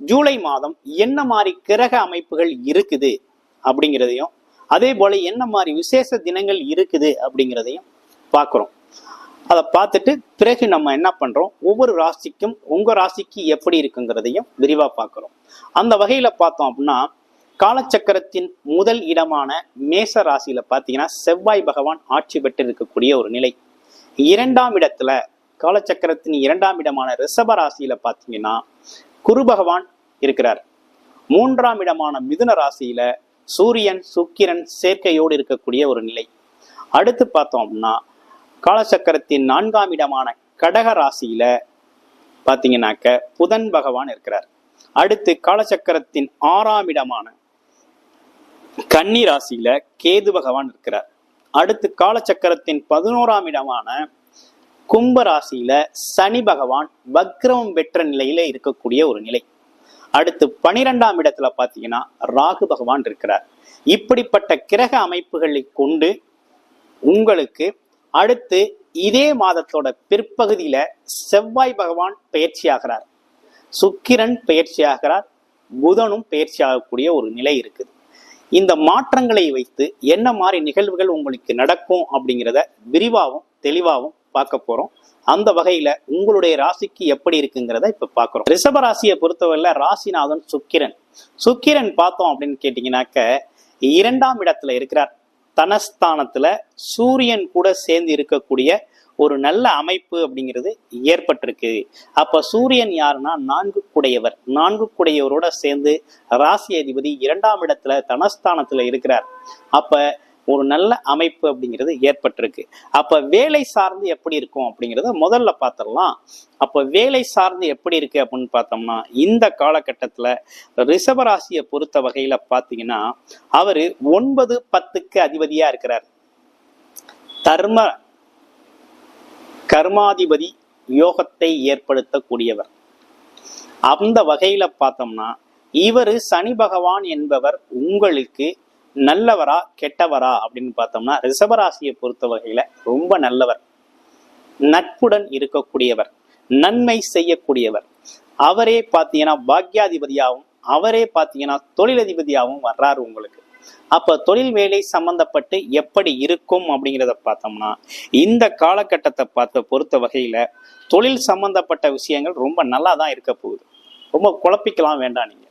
ஜூலை மாதம் என்ன மாதிரி கிரக அமைப்புகள் இருக்குது அப்படிங்கிறதையும் அதே போல என்ன மாதிரி விசேஷ தினங்கள் இருக்குது அப்படிங்கிறதையும் பார்க்குறோம். அதை பார்த்துட்டு பிறகு நம்ம என்ன பண்றோம்? ஒவ்வொரு ராசிக்கும் உங்க ராசிக்கு எப்படி இருக்குங்கிறதையும் விரிவா பார்க்குறோம். அந்த வகையில பார்த்தோம் அப்படின்னா காலச்சக்கரத்தின் முதல் இடமான மேச ராசியில பார்த்தீங்கன்னா செவ்வாய் பகவான் ஆட்சி பெற்று இருக்கக்கூடிய ஒரு நிலை. இரண்டாம் இடத்துல காலச்சக்கரத்தின் இரண்டாம் இடமான ரிஷப ராசியில பார்த்தீங்கன்னா குரு பகவான் இருக்கிறார். மூன்றாம் இடமான மிதுன ராசியில சூரியன் சுக்கிரன் சேர்க்கையோடு இருக்கக்கூடிய ஒரு நிலை. அடுத்து பார்த்தோம் அப்படின்னா நான்காம் இடமான கடக ராசியில பார்த்தீங்கன்னாக்க புதன் பகவான் இருக்கிறார். அடுத்து காலசக்கரத்தின் ஆறாம் இடமான கன்னி ராசியில கேது பகவான் இருக்கிறார். அடுத்து காலச்சக்கரத்தின் பதினோராம் இடமான கும்பராசியில சனி பகவான் வக்ரம் பெற்ற நிலையில இருக்கக்கூடிய ஒரு நிலை. அடுத்து பனிரெண்டாம் இடத்துல பாத்தீங்கன்னா ராகு பகவான் இருக்கிறார். இப்படிப்பட்ட கிரக அமைப்புகளை கொண்டு உங்களுக்கு அடுத்து இதே மாதத்தோட பிற்பகுதியில செவ்வாய் பகவான் பயிற்சியாகிறார். சுக்கிரன் பயிற்சியாகிறார். புதனும் பயிற்சியாகக்கூடிய ஒரு நிலை இருக்குது. இந்த மாற்றங்களை வைத்து என்ன மாதிரி நிகழ்வுகள் உங்களுக்கு நடக்கும் அப்படிங்கிறத விரிவாகவும் தெளிவாகவும் பார்க்க போறோம். அந்த வகையில உங்களுடைய ராசிக்கு எப்படி இருக்குங்கிறத இப்ப பார்க்கிறோம். ரிஷப ராசியை பொறுத்தவரையில ராசிநாதன் சுக்கிரன். சுக்கிரன் பார்த்தோம் அப்படின்னு கேட்டீங்கன்னாக்க இரண்டாம் இடத்துல இருக்கிறார். தனஸ்தானத்துல சூரியன் கூட சேர்ந்து இருக்கக்கூடிய ஒரு நல்ல அமைப்பு அப்படிங்கிறது ஏற்பட்டிருக்கு. அப்ப சூரியன் யாருன்னா நான்கு குடையவர் நான்கு குடையவரோட சேர்ந்து ராசி அதிபதி இரண்டாம் இடத்துல தனஸ்தானத்துல இருக்கிறார். அப்ப ஒரு நல்ல அமைப்பு அப்படிங்கிறது ஏற்பட்டிருக்கு. அப்ப வேலை சார்ந்து எப்படி இருக்கும் அப்படிங்கிறத முதல்ல பார்த்துடலாம். அப்ப வேலை சார்ந்து எப்படி இருக்கு அப்படின்னு பார்த்தோம்னா இந்த காலகட்டத்தில் ரிஷபராசியை பொறுத்த வகையில பார்த்தீங்கன்னா அவரு ஒன்பது பத்துக்கு அதிபதியா இருக்கிறார். தர்ம கர்மாதிபதி யோகத்தை ஏற்படுத்தக்கூடியவர். அந்த வகையில பார்த்தோம்னா இவர் சனி பகவான் என்பவர் உங்களுக்கு நல்லவரா கெட்டவரா அப்படின்னு பார்த்தோம்னா ரிஷபராசியை பொறுத்த வகையில ரொம்ப நல்லவர். நட்புடன் இருக்கக்கூடியவர் நன்மை செய்யக்கூடியவர். அவரே பார்த்தீங்கன்னா பாக்யாதிபதியாகவும் அவரே பார்த்தீங்கன்னா தொழிலதிபதியாகவும் வர்றாரு உங்களுக்கு. அப்ப தொழில் வேலை சம்பந்தப்பட்டு எப்படி இருக்கும் அப்படிங்கிறத பார்த்தோம்னா இந்த காலகட்டத்தை பார்த்த பொறுத்த வகையில தொழில் சம்பந்தப்பட்ட விஷயங்கள் ரொம்ப நல்லா தான் இருக்க போகுது. ரொம்ப குழப்பிக்கலாம் வேண்டாம் நீங்க.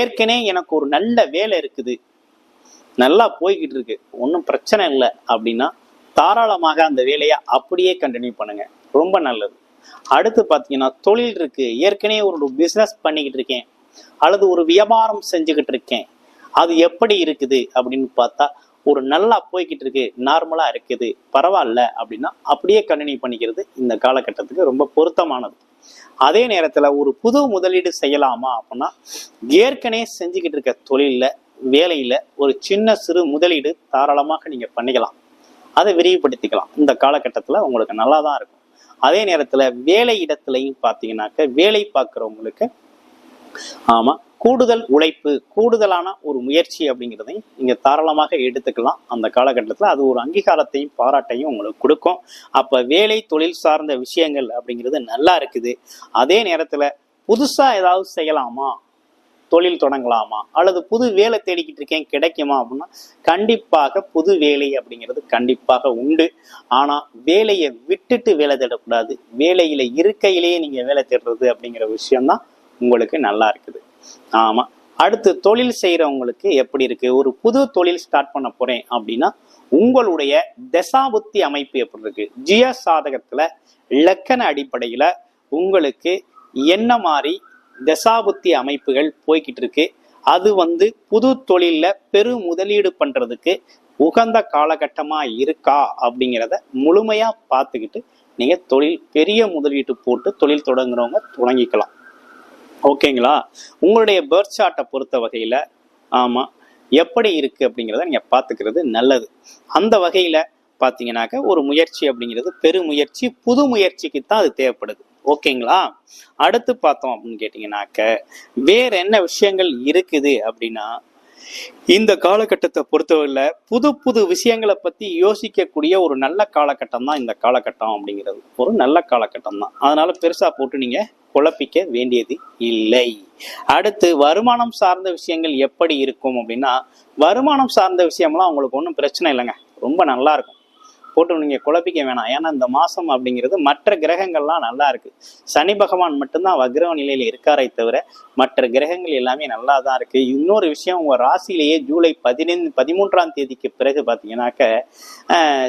ஏற்கனவே எனக்கு ஒரு நல்ல வேலை இருக்குது. நல்லா போய்கிட்டு இருக்கு. ஒன்றும் பிரச்சனை இல்லை அப்படின்னா தாராளமாக அந்த வேலையை அப்படியே கண்டினியூ பண்ணுங்க. ரொம்ப நல்லது. அடுத்து பார்த்தீங்கன்னா தொழில் இருக்கு. ஏற்கனவே ஒரு பிஸ்னஸ் பண்ணிக்கிட்டு இருக்கேன். அல்லது ஒரு வியாபாரம் செஞ்சுக்கிட்டு இருக்கேன். அது எப்படி இருக்குது அப்படின்னு பார்த்தா ஒரு நல்லா போய்கிட்டு இருக்கு நார்மலா இருக்குது பரவாயில்ல அப்படின்னா அப்படியே கண்டினியூ பண்ணிக்கிறது இந்த காலகட்டத்துக்கு ரொம்ப பொருத்தமானது. அதே நேரத்துல ஒரு புது முதலீடு செய்யலாமா அப்படின்னா ஏற்கனவே செஞ்சுக்கிட்டு இருக்க தொழில வேலையில் ஒரு சின்ன சிறு முதலீடு தாராளமாக நீங்கள் பண்ணிக்கலாம். அதை விரிவுபடுத்திக்கலாம். இந்த காலகட்டத்தில் உங்களுக்கு நல்லா தான் இருக்கும். அதே நேரத்தில் வேலை இடத்துலையும் பார்த்தீங்கன்னாக்க வேலை பார்க்குறவங்களுக்கு ஆமாம் கூடுதல் உழைப்பு கூடுதலான ஒரு முயற்சி அப்படிங்கிறதையும் நீங்கள் தாராளமாக எடுத்துக்கலாம். அந்த காலகட்டத்தில் அது ஒரு அங்கீகாரத்தையும் பாராட்டையும் உங்களுக்கு கொடுக்கும். அப்போ வேலை தொழில் சார்ந்த விஷயங்கள் அப்படிங்கிறது நல்லா இருக்குது. அதே நேரத்தில் புதுசாக ஏதாவது செய்யலாமா? தொழில் தொடங்கலாமா? அல்லது புது வேலை தேடிக்கிட்டு இருக்கேன் கிடைக்குமா அப்படின்னா கண்டிப்பாக புது வேலை அப்படிங்கிறது கண்டிப்பாக உண்டு. ஆனால் வேலையை விட்டுட்டு வேலை தேடக்கூடாது. வேலையில இருக்கையிலேயே நீங்கள் வேலை தேடுறது அப்படிங்கிற விஷயம்தான் உங்களுக்கு நல்லா இருக்குது. ஆமாம் அடுத்து தொழில் செய்கிறவங்களுக்கு எப்படி இருக்குது ஒரு புது தொழில் ஸ்டார்ட் பண்ண போகிறேன் அப்படின்னா உங்களுடைய தசாபுத்தி அமைப்பு எப்படி இருக்கு? ஜிய சாதகத்தில் இலக்கண அடிப்படையில் உங்களுக்கு என்ன மாதிரி தசாபுத்தி அமைப்புகள் போய்கிட்டு இருக்கு அது வந்து புது தொழிலில் பெரு முதலீடு பண்றதுக்கு உகந்த காலகட்டமா இருக்கா அப்படிங்கிறத முழுமையா பார்த்துக்கிட்டு நீங்க தொழில் பெரிய முதலீட்டு போட்டு தொழில் தொடங்குறவங்க தொடங்கிக்கலாம். ஓகேங்களா? உங்களுடைய பேர்த் சார்ட்டை பொறுத்த வகையில ஆமா எப்படி இருக்கு அப்படிங்கிறத நீங்க பார்த்துக்கிறது நல்லது. அந்த வகையில பார்த்தீங்கன்னாக்க ஒரு முயற்சி அப்படிங்கிறது பெரு முயற்சி புது முயற்சிக்கு தான் அது தேவைப்படுது. ஓகேங்களா? அடுத்து பார்த்தோம் அப்படின்னு கேட்டிங்கனாக்க வேற என்ன விஷயங்கள் இருக்குது அப்படின்னா இந்த காலகட்டத்தை பொறுத்தவரையில புது புது விஷயங்களை பத்தி யோசிக்கக்கூடிய ஒரு நல்ல காலகட்டம் தான் இந்த காலகட்டம் அப்படிங்கிறது. ஒரு நல்ல காலகட்டம் தான். அதனால பெருசா போட்டு நீங்க குழப்பிக்க வேண்டியது இல்லை. அடுத்து வருமானம் சார்ந்த விஷயங்கள் எப்படி இருக்கும் அப்படின்னா வருமானம் சார்ந்த விஷயம்லாம் உங்களுக்கு ஒன்றும் பிரச்சனை இல்லைங்க. ரொம்ப நல்லா இருக்கும். போட்டு நீங்கள் குழப்பிக்க வேணாம். ஏன்னா இந்த மாசம் அப்படிங்கிறது மற்ற கிரகங்கள்லாம் நல்லா இருக்கு. சனி பகவான் மட்டும்தான் வக்ரவ நிலையில் இருக்காரே தவிர மற்ற கிரகங்கள் எல்லாமே நல்லா தான் இருக்கு. இன்னொரு விஷயம் உங்க ராசியிலேயே ஜூலை பதினைந்து பதிமூன்றாம் தேதிக்கு பிறகு பார்த்தீங்கன்னாக்க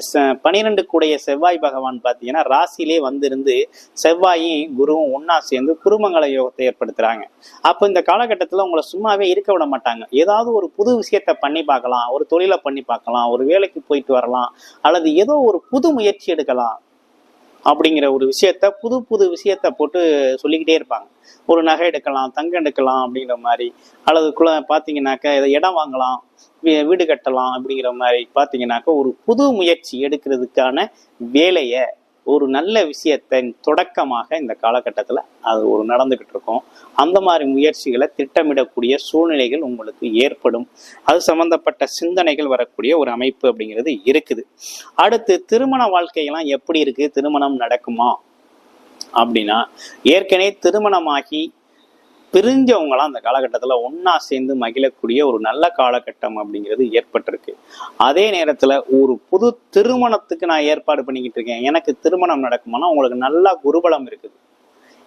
ச- பனிரெண்டு கூடைய செவ்வாய் பகவான் பார்த்தீங்கன்னா ராசியிலே வந்திருந்து செவ்வாயும் குருவும் ஒன்றா சேர்ந்து குருமங்கல யோகத்தை ஏற்படுத்துறாங்க. அப்போ இந்த காலகட்டத்தில் உங்களை சும்மாவே இருக்க விட மாட்டாங்க. ஏதாவது ஒரு புது விஷயத்த பண்ணி பார்க்கலாம் ஒரு தொழிலை பண்ணி பார்க்கலாம் ஒரு வேலைக்கு போயிட்டு வரலாம் அல்லது ஏதோ ஒரு புது முயற்சி எடுக்கலாம். அப்படிங்கிற ஒரு விஷயத்த புது புது விஷயத்த போட்டு சொல்லிக்கிட்டே இருப்பாங்க. ஒரு நகை எடுக்கலாம் தங்கம் எடுக்கலாம் அப்படிங்கிற மாதிரி. அல்லது குல பார்த்தீங்கன்னாக்க இதை இடம் வாங்கலாம் வீ- வீடு கட்டலாம் அப்படிங்கிற மாதிரி பார்த்தீங்கன்னாக்க ஒரு புது முயற்சி எடுக்கிறதுக்கான வேலையை ஒரு நல்ல விஷயத்தை தொடக்கமாக இந்த காலகட்டத்தில் அது ஒரு நடந்துகிட்டு இருக்கும். அந்த மாதிரி முயற்சிகளை திட்டமிடக்கூடிய சூழ்நிலைகள் உங்களுக்கு ஏற்படும். அது சம்பந்தப்பட்ட சிந்தனைகள் வரக்கூடிய ஒரு அமைப்பு அப்படிங்கிறது இருக்குது. அடுத்து திருமண வாழ்க்கையெல்லாம் எப்படி இருக்கு? திருமணம் நடக்குமா? அப்படின்னா ஏற்கனவே திருமணமாகி பிரிஞ்சவங்களாம் அந்த காலகட்டத்தில் ஒன்றா சேர்ந்து மகிழக்கூடிய ஒரு நல்ல காலகட்டம் அப்படிங்கிறது ஏற்பட்டிருக்கு. அதே நேரத்தில் ஒரு புது திருமணத்துக்கு நான் ஏற்பாடு பண்ணிக்கிட்டு இருக்கேன். எனக்கு திருமணம் நடக்குமானா உங்களுக்கு நல்லா குருபலம் இருக்குது.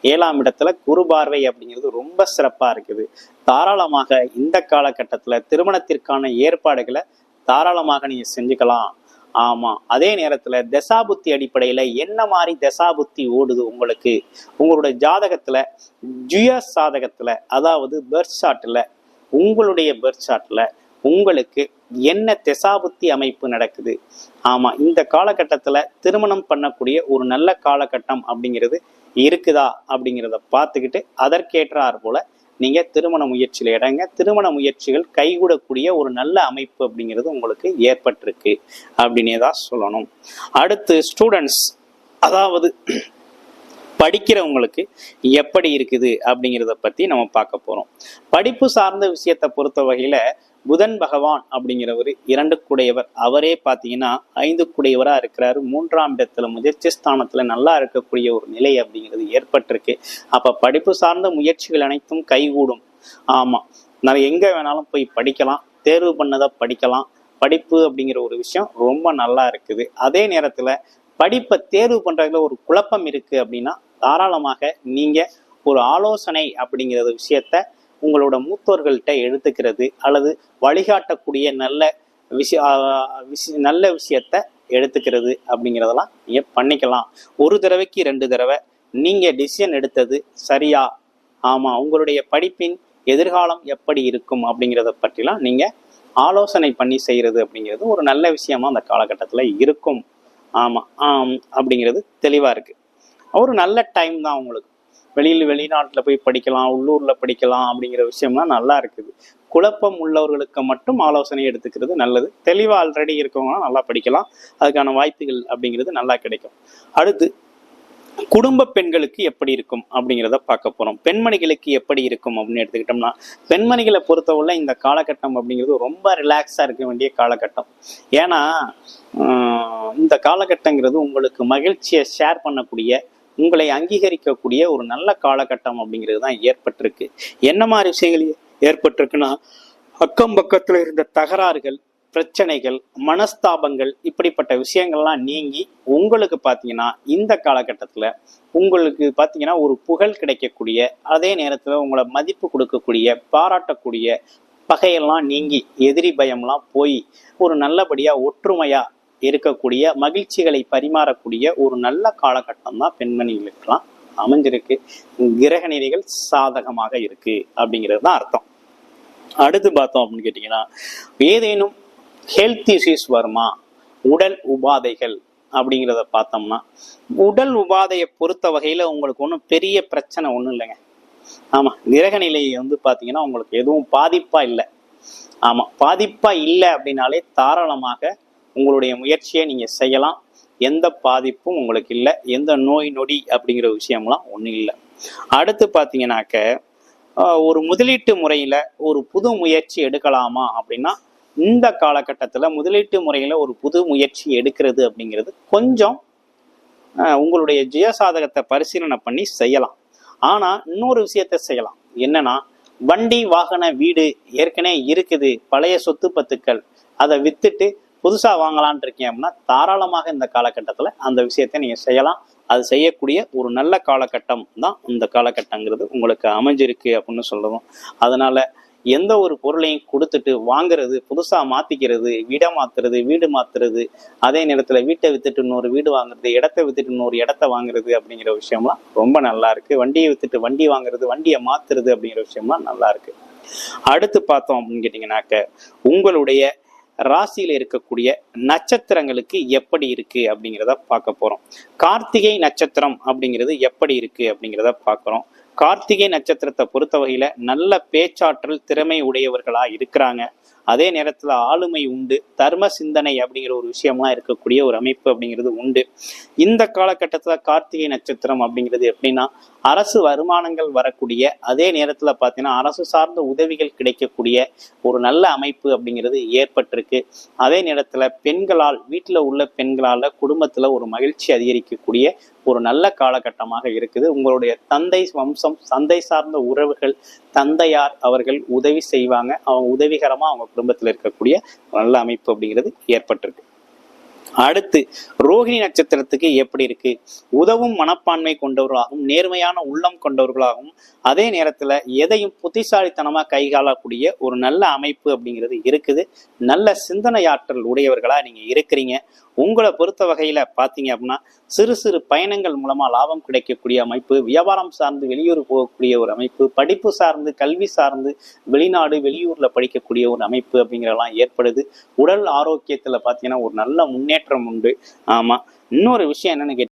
ஏழாம் இடத்துல குரு பார்வை அப்படிங்கிறது ரொம்ப சிறப்பா இருக்குது. தாராளமாக இந்த காலகட்டத்துல திருமணத்திற்கான ஏற்பாடுகளை தாராளமாக நீங்க செஞ்சுக்கலாம். ஆமா அதே நேரத்துல தசாபுத்தி அடிப்படையில என்ன மாதிரி தசாபுத்தி ஓடுது உங்களுக்கு? உங்களுடைய ஜாதகத்துல ஜுய சாதகத்துல அதாவது பெர்த் சார்ட்ல உங்களுடைய பெர்த் சார்ட்ல உங்களுக்கு என்ன திசாபுத்தி அமைப்பு நடக்குது? ஆமா இந்த காலகட்டத்துல திருமணம் பண்ணக்கூடிய ஒரு நல்ல காலகட்டம் அப்படிங்கிறது இருக்குதா அப்படிங்கிறத பார்த்துக்கிட்டு அதற்கேற்றாற் போல நீங்க திருமண முயற்சியில் இடங்க திருமண முயற்சிகள் கைகூடக்கூடிய ஒரு நல்ல அமைப்பு அப்படிங்கிறது உங்களுக்கு ஏற்பட்டிருக்கு அப்படின்னே தான் சொல்லணும். அடுத்து ஸ்டூடெண்ட்ஸ் அதாவது படிக்கிறவங்களுக்கு எப்படி இருக்குது அப்படிங்கிறத பத்தி நம்ம பார்க்க போறோம். படிப்பு சார்ந்த விஷயத்தை பொறுத்த வகையில புதன் பகவான் அப்படிங்கிறவர் இரண்டு குடையவர். அவரே பார்த்தீங்கன்னா ஐந்து குடையவராக இருக்கிறாரு. மூன்றாம் இடத்துல முயற்சி ஸ்தானத்துல நல்லா இருக்கக்கூடிய ஒரு நிலை அப்படிங்கிறது ஏற்பட்டிருக்கு. அப்ப படிப்பு சார்ந்த முயற்சிகள் அனைத்தும் கைகூடும். ஆமா. நான் எங்க வேணாலும் போய் படிக்கலாம். தேர்வு பண்ணதை படிக்கலாம். படிப்பு அப்படிங்கிற ஒரு விஷயம் ரொம்ப நல்லா இருக்குது. அதே நேரத்துல படிப்பை தேர்வு பண்ணுறதுல ஒரு குழப்பம் இருக்கு அப்படின்னா தாராளமாக நீங்கள் ஒரு ஆலோசனை அப்படிங்கிற விஷயத்த உங்களோட மூத்தோர்கள்ட்ட எடுத்துக்கிறது அல்லது வழிகாட்டக்கூடிய நல்ல விஷய நல்ல விஷயத்த எடுத்துக்கிறது அப்படிங்கிறதெல்லாம் நீங்கள் பண்ணிக்கலாம். ஒரு தடவைக்கு ரெண்டு தடவை. நீங்கள் டிசிஷன் எடுத்தது சரியா? ஆமாம் உங்களுடைய படிப்பின் எதிர்காலம் எப்படி இருக்கும் அப்படிங்கிறத பற்றிலாம் நீங்கள் ஆலோசனை பண்ணி செய்கிறது அப்படிங்கிறது ஒரு நல்ல விஷயமா அந்த காலகட்டத்தில் இருக்கும். ஆமாம் ஆம் அப்படிங்கிறது தெளிவாக இருக்குது ஒரு நல்ல டைம் தான் உங்களுக்கு வெளியில் வெளிநாட்டில் போய் படிக்கலாம் உள்ளூரில் படிக்கலாம் அப்படிங்கிற விஷயம்லாம் நல்லா இருக்குது. குழப்பம் உள்ளவர்களுக்கு மட்டும் ஆலோசனை எடுத்துக்கிறது நல்லது. தெளிவாக ஆல்ரெடி இருக்கவங்களாம் நல்லா படிக்கலாம். அதுக்கான வாய்ப்புகள் அப்படிங்கிறது நல்லா கிடைக்கும். அடுத்து குடும்ப பெண்களுக்கு எப்படி இருக்கும் அப்படிங்கிறத பார்க்க போகிறோம் பெண்மணிகளுக்கு எப்படி இருக்கும் அப்படின்னு எடுத்துக்கிட்டோம்னா பெண்மணிகளை பொறுத்தவரை இந்த காலகட்டம் அப்படிங்கிறது ரொம்ப ரிலாக்ஸாக இருக்க வேண்டிய காலகட்டம். ஏன்னா இந்த காலகட்டங்கிறது உங்களுக்கு மகிழ்ச்சியை ஷேர் பண்ணக்கூடிய உங்களை அங்கீகரிக்கக்கூடிய ஒரு நல்ல காலகட்டம் அப்படிங்கிறது தான் ஏற்பட்டிருக்கு. என்ன மாதிரி விஷயங்கள் ஏற்பட்டிருக்குன்னா அக்கம் பக்கத்தில் இருந்த தகராறுகள் பிரச்சனைகள் மனஸ்தாபங்கள் இப்படிப்பட்ட விஷயங்கள்லாம் நீங்கி உங்களுக்கு பார்த்தீங்கன்னா இந்த காலகட்டத்தில் உங்களுக்கு பார்த்தீங்கன்னா ஒரு புகழ் கிடைக்கக்கூடிய அதே நேரத்தில் உங்களை மதிப்பு கொடுக்கக்கூடிய பாராட்டக்கூடிய பகையெல்லாம் நீங்கி எதிரி பயம்லாம் போய் ஒரு நல்லபடியாக ஒற்றுமையாக இருக்கக்கூடிய மகிழ்ச்சிகளை பரிமாறக்கூடிய ஒரு நல்ல காலகட்டம் தான் பெண்மணிகளுக்கெல்லாம் அமைஞ்சிருக்கு. கிரக நிலைகள் சாதகமாக இருக்கு அப்படிங்கிறது தான் அர்த்தம். அடுத்து பார்த்தோம் அப்படின்னு கேட்டிங்கன்னா ஏதேனும் ஹெல்த் இஷ்யூஸ் வருமா? உடல் உபாதைகள் அப்படிங்கிறத பார்த்தோம்னா உடல் உபாதையை பொறுத்த வகையில் உங்களுக்கு ஒன்றும் பெரிய பிரச்சனை ஒன்றும் இல்லைங்க. ஆமாம் கிரக நிலை வந்து பார்த்தீங்கன்னா உங்களுக்கு எதுவும் பாதிப்பாக இல்லை. ஆமாம் பாதிப்பாக இல்லை அப்படின்னாலே தாராளமாக உங்களுடைய முயற்சியை நீங்கள் செய்யலாம். எந்த பாதிப்பும் உங்களுக்கு இல்லை. எந்த நோய் நொடி அப்படிங்கிற விஷயம்லாம் ஒன்றும் இல்லை. அடுத்து பார்த்தீங்கன்னாக்க ஒரு முதலீட்டு முறையில் ஒரு புது முயற்சி எடுக்கலாமா அப்படின்னா இந்த காலகட்டத்தில் முதலீட்டு முறையில் ஒரு புது முயற்சி எடுக்கிறது அப்படிங்கிறது கொஞ்சம் உங்களுடைய ஜெயசாதகத்தை பரிசீலனை பண்ணி செய்யலாம். ஆனால் இன்னொரு விஷயத்த செய்யலாம். என்னன்னா வண்டி வாகன வீடு ஏற்கனவே இருக்குது. பழைய சொத்து பத்துக்கள். அதை வித்துட்டு புதுசாக வாங்கலான் இருக்கீங்க அப்படின்னா தாராளமாக இந்த காலகட்டத்தில் அந்த விஷயத்தை நீங்கள் செய்யலாம். அது செய்யக்கூடிய ஒரு நல்ல காலகட்டம் தான் இந்த காலகட்டங்கிறது உங்களுக்கு அமைஞ்சிருக்கு அப்படின்னு சொல்லுவோம். அதனால எந்த ஒரு பொருளையும் கொடுத்துட்டு வாங்குறது புதுசாக மாற்றிக்கிறது வீடை மாற்றுறது வீடு மாத்துறது அதே நேரத்தில் வீட்டை வித்துட்டு இன்னொரு வீடு வாங்குறது இடத்த வித்துட்டு இன்னொரு இடத்த வாங்குறது அப்படிங்கிற விஷயம்லாம் ரொம்ப நல்லா இருக்குது வண்டியை வித்துட்டு வண்டி வாங்குறது வண்டியை மாத்துறது அப்படிங்கிற விஷயம்லாம் நல்லா இருக்குது அடுத்து பார்த்தோம் அப்படின்னு கேட்டிங்கன்னாக்க உங்களுடைய ராசியில் இருக்கக்கூடிய நட்சத்திரங்களுக்கு எப்படி இருக்கு அப்படிங்கிறத பார்க்க போறோம். கார்த்திகை நட்சத்திரம் அப்படிங்கிறது எப்படி இருக்கு அப்படிங்கிறத பார்க்குறோம். கார்த்திகை நட்சத்திரத்தை பொறுத்த வகையில நல்ல பேச்சாற்றல் திறமை உடையவர்களா இருக்கிறாங்க. அதே நேரத்துல ஆளுமை உண்டு. தர்ம சிந்தனை அப்படிங்கிற ஒரு விஷயம்லாம் இருக்கக்கூடிய ஒரு அமைப்பு அப்படிங்கிறது உண்டு. இந்த காலகட்டத்துல கார்த்திகை நட்சத்திரம் அப்படிங்கிறது எப்படின்னா அரசு வருமானங்கள் வரக்கூடிய அதே நேரத்துல பாத்தீங்கன்னா அரசு சார்ந்த உதவிகள் கிடைக்கக்கூடிய ஒரு நல்ல அமைப்பு அப்படிங்கிறது ஏற்பட்டிருக்கு. அதே நேரத்துல பெண்களால் வீட்டுல உள்ள பெண்களால குடும்பத்துல ஒரு மகிழ்ச்சி அதிகரிக்கக்கூடிய ஒரு நல்ல காலகட்டமாக இருக்குது. உங்களுடைய தந்தை வம்சம் தந்தை சார்ந்த உறவுகள் தந்தையார் அவர்கள் உதவி செய்வாங்க. அவங்க உதவிகரமா அவங்க குடும்பத்துல இருக்கக்கூடிய நல்ல அமைப்பு அப்படிங்கிறது ஏற்பட்டிருக்கு. அடுத்து ரோகிணி நட்சத்திரத்துக்கு எப்படி இருக்கு? உதவும் மனப்பான்மை கொண்டவர்களாகவும் நேர்மையான உள்ளம் கொண்டவர்களாகவும் அதே நேரத்துல எதையும் புத்திசாலித்தனமா கைகாலக்கூடிய ஒரு நல்ல அமைப்பு அப்படிங்கிறது இருக்குது. நல்ல சிந்தனையாற்றல் உடையவர்களா நீங்க இருக்கிறீங்க. உங்களை பொறுத்த வகையில் பார்த்தீங்க அப்படின்னா சிறு சிறு பயணங்கள் மூலமாக லாபம் கிடைக்கக்கூடிய அமைப்பு வியாபாரம் சார்ந்து வெளியூர் போகக்கூடிய ஒரு அமைப்பு படிப்பு சார்ந்து கல்வி சார்ந்து வெளிநாடு வெளியூரில் படிக்கக்கூடிய ஒரு அமைப்பு அப்படிங்கிறதெல்லாம் ஏற்படுது. உடல் ஆரோக்கியத்தில் பார்த்தீங்கன்னா ஒரு நல்ல முன்னேற்றம் உண்டு. ஆமாம் இன்னொரு விஷயம் என்னென்னு கேட்டு